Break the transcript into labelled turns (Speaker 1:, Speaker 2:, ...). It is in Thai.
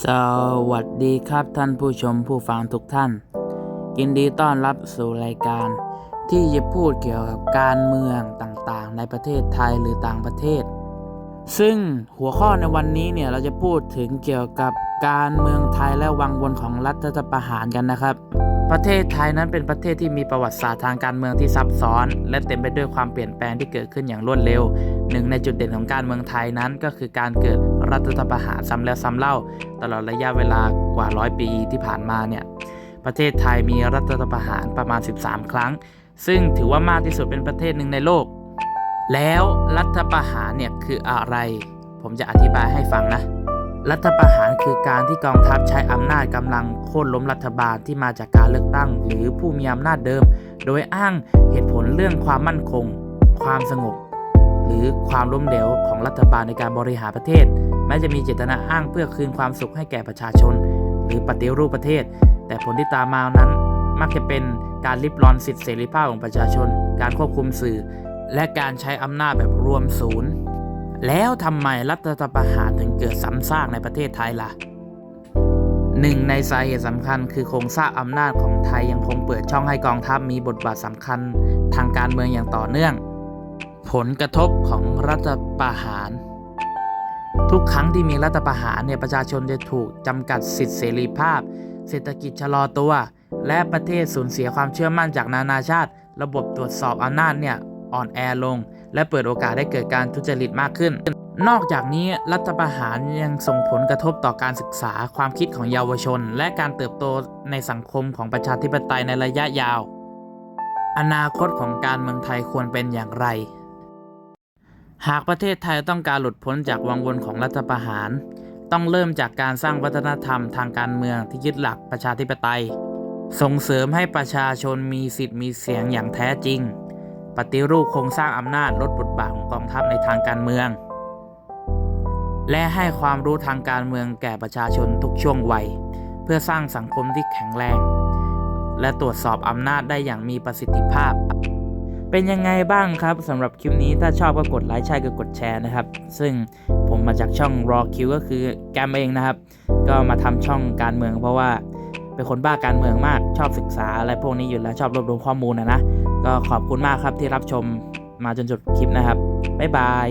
Speaker 1: สวัสดีครับท่านผู้ชมผู้ฟังทุกท่าน ยินดีต้อนรับสู่รายการ ที่จะพูดเกี่ยวกับการเมืองต่างๆ ในประเทศไทยหรือต่างประเทศ ซึ่งหัวข้อในวันนี้เนี่ยเราจะพูดถึงเกี่ยวกับการเมืองไทยและวังวนของรัฐประหารกันนะครับ ประเทศไทยนั้นเป็นประเทศที่มีประวัติศาสตร์ทางการเมืองที่ซับซ้อน และเต็มไปด้วยความเปลี่ยนแปลงที่เกิดขึ้นอย่างรวดเร็วหนึ่งในจุดเด่นของการเมืองไทยนั้นก็คือการเกิด รัฐประหารซ้ำแล้วซ้ำเล่า ตลอดระยะเวลากว่าร้อยปีที่ผ่านมาเนี่ยประเทศไทยมีรัฐประหารประมาณ 13 ครั้ง ซึ่งถือว่ามากที่สุดเป็นประเทศหนึ่งในโลก แล้วรัฐประหารเนี่ยคืออะไร ผมจะอธิบายให้ฟังนะ รัฐประหารคือการที่กองทัพใช้อำนาจกำลังโค่นล้มรัฐบาลที่มาจากการเลือกตั้ง หรือผู้มีอำนาจเดิม โดยอ้างเหตุผลเรื่องความมั่นคง ความสงบ หรือความล้มเหลวของรัฐบาลในการบริหารประเทศ ม้จะมีเจตนาอ้างเพื่อคืนความสุขให้แก่ประชาชน หรือปฏิรูปประเทศ แต่ผลที่ตามมานั้น มักจะเป็นการลิบรอนสิทธิเสรีภาพของประชาชน การควบคุมสื่อ และการใช้อำนาจแบบรวมศูนย์ แล้วทำไมรัฐประหารถึงเกิดซ้ำซากในประเทศไทยล่ะหนึ่งในสาเหตุสำคัญคือโครงสร้างอำนาจของไทยยังคงเปิดช่องให้กองทัพมีบทบาทสำคัญ ทางการเมืองอย่างต่อเนื่อง ผลกระทบของรัฐประหาร ทุกครั้งที่มีรัฐประหารเนี่ยประชาชนจะถูกจำกัดสิทธิเสรีภาพ เศรษฐกิจชะลอตัว และประเทศสูญเสียความเชื่อมั่นจากนานาชาติ ระบบตรวจสอบอำนาจเนี่ยอ่อนแอลง และเปิดโอกาสให้เกิดการทุจริตมากขึ้น นอกจากนี้รัฐประหารยังส่งผลกระทบต่อการศึกษาความคิดของเยาวชน และการเติบโตในสังคมของประชาธิปไตยในระยะยาว อนาคตของการเมืองไทยควรเป็นอย่างไร หากประเทศไทยต้องการหลุดพ้นจากวังวนของรัฐประหาร ต้องเริ่มจากการสร้างวัฒนธรรมทางการเมืองที่ยึดหลักประชาธิปไตย ส่งเสริมให้ประชาชนมีสิทธิ์มีเสียงอย่างแท้จริง ปฏิรูปโครงสร้างอำนาจลดบทบาทของกองทัพในทางการเมือง และให้ความรู้ทางการเมืองแก่ประชาชนทุกช่วงวัย เพื่อสร้างสังคมที่แข็งแรง และตรวจสอบอำนาจได้อย่างมีประสิทธิภาพ เป็นยังไงบ้างครับสำหรับคลิปนี้ถ้าชอบก็กดไลค์ใช่ก็กดแชร์นะครับ ซึ่งผมมาจากช่องรอคิวก็คือแกมเองนะครับ ก็มาทำช่องการเมือง เพราะว่าเป็นคนบ้าการเมืองมากชอบศึกษาอะไรพวกนี้อยู่แล้วชอบรวบรวมข้อมูลนะนะก็ขอบคุณมากครับที่รับชมมาจนจบคลิปนะครับบ๊ายบาย